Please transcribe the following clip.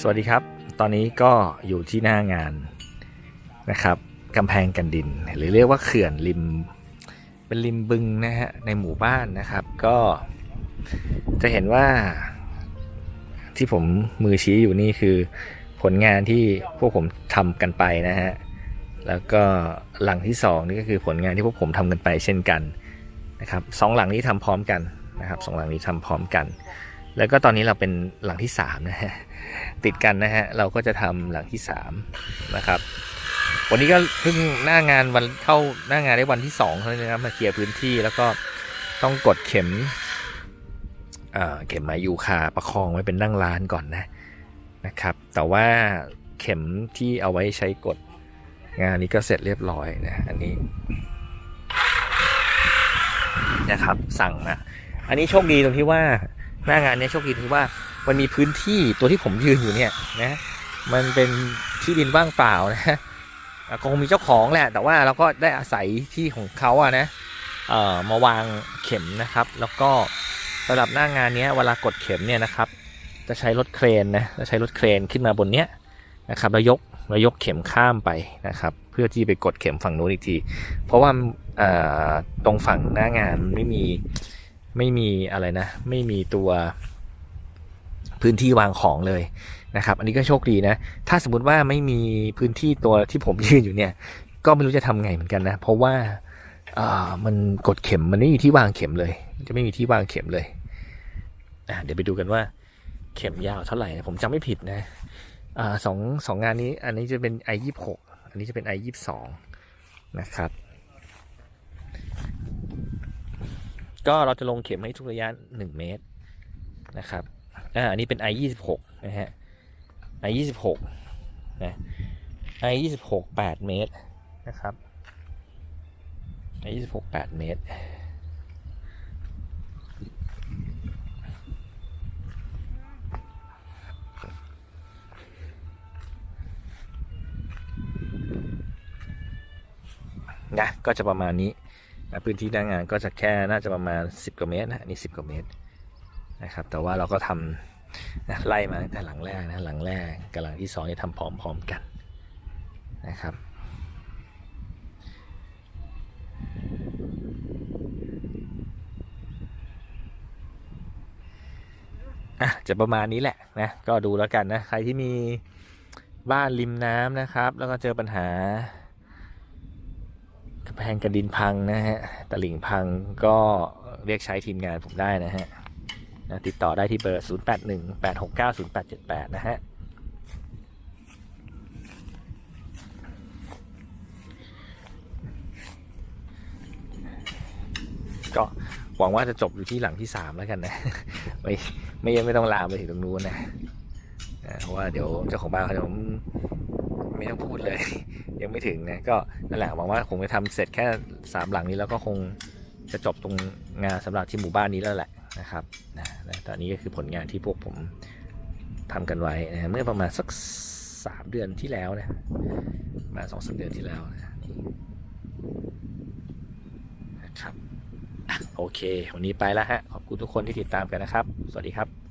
สวัสดีครับ ตอนนี้ก็อยู่ที่หน้างานนะครับกำแพงกันดิน หรือเรียกว่าเขื่อนริม เป็นริมบึงนะฮะในหมู่บ้านนะครับ ก็จะเห็นว่าที่ผมมือชี้อยู่นี่คือผลงานที่พวกผมทำกันไปนะฮะแล้วก็หลังที่สองนี่ก็คือผลงานที่พวกผมทำกันไปเช่นกันนะครับสองหลังนี้ทำพร้อมกันนะครับสองหลังนี้ทำพร้อมกัน แล้วก็ตอนนี้เราเป็นหลังที่สามนะฮะติดกันนะฮะเราก็จะทำหลังที่สามนะครับวันนี้ก็เพิ่งหน้างานวันเข้าหน้างานได้วันที่สองเท่านั้นนะครับมาเคลียร์พื้นที่แล้วก็ต้องกดเข็มเข็มมายูคาประคองไว้เป็นนั่งร้านก่อนนะนะครับ แต่ว่าเข็มที่เอาไว้ใช้กดงานนี้ก็เสร็จเรียบร้อยนะอันนี้นะครับสั่งมาอันนี้โชคดีตรงที่ว่า หน้างานเนี้ยโชคดีที่ว่ามันมีพื้นที่ตัวที่ผมยืนอยู่เนี่ยนะมันเป็นที่ดินว่างเปล่านะอะคงมีเจ้าของแหละ แต่ว่าเราก็ได้อาศัยที่ของเขาอะนะเอ่อมาวางเข็มนะครับ แล้วก็สำหรับหน้างานเนี้ยเวลากดเข็มเนี่ยนะครับ จะใช้รถเครนนะจะใช้รถเครนขึ้นมาบนเนี้ยนะครับแล้วยกแล้วยกเข็มข้ามไปนะครับ เพื่อที่ไปกดเข็มฝั่งนู้นอีกที เพราะว่าเอ่อตรงฝั่งหน้างานไม่มี ไม่มีอะไรนะ ไม่มีตัวพื้นที่วางของเลยนะครับ อันนี้ก็โชคดีนะ ถ้าสมมติว่าไม่มีพื้นที่ตัวที่ผมยืนอยู่เนี่ย ก็ไม่รู้จะทำไงเหมือนกันนะ เพราะว่าอ่ามันกดเข็มมันไม่มีที่วางเข็มเลย จะไม่มีที่วางเข็มเลยเดี๋ยวไปดูกันว่า เข็มยาวเท่าไหร่ ผมจำไม่ผิดนะอสองสองงานนี้ อันนี้จะเป็น i ยี่หกอันนี้จะเป็น i ยี่สองนะครับ ก็เราจะลงเข็มให้ทุกระยะหนึ่งเมตรนะครับอ่าอันนี้เป็น i ยี่สิบหกนะฮะ i ยี่สิบหกนะ i ยี่สิบหกแปดเมตรนะครับ i ยี่สิบหกแปดเมตร นะ ก็จะประมาณนี้ พื้นที่หน้างานก็จะแค่น่าจะประมาณ 10กว่าเมตรนะอันนี่10กว่าเมตรนะครับ แต่ว่าเราก็ทำนะไล่มาตั้งแต่หลังแรกนะหลังแรกกับหลังที่สองเนี่ยทำพร้อมๆกันนะครับอะจะประมาณนี้แหละนะก็ดูแล้วกันนะ ใครที่มีบ้านริมน้ำนะครับ แล้วก็เจอปัญหา แพงกระดินพังนะฮะตะลิ่งพังก็เรียกใช้ทีมงานผมได้นะฮะติดต่อได้ที่เบอร์ 0 8 1 8 6 9 0 8 7 8 นะฮะก็หวังว่าจะจบอยู่ที่หลังที่สามแล้วกันนะ ไม่ไม่ยังไม่ต้องลามไปถึงตรงนู้นนะเพราะว่าเดี๋ยวเจ้าของบ้านเขาจะไม่ต้องพูดเลย ยังไม่ถึงนะก็นั่นแหละหวังว่าคงจะทำเสร็จแค่สามหลังนี้แล้วก็คงจะจบตรงงานสำหรับที่หมู่บ้านนี้แล้วแหละนะครับนะตอนนี้ก็คือผลงานที่พวกผมทำกันไว้นะเมื่อประมาณสักสามเดือนที่แล้วนะมาสองสามเดือนที่แล้วนะนะครับโอเค วันนี้ไปแล้วฮะ ขอบคุณทุกคนที่ติดตามกันนะครับ สวัสดีครับ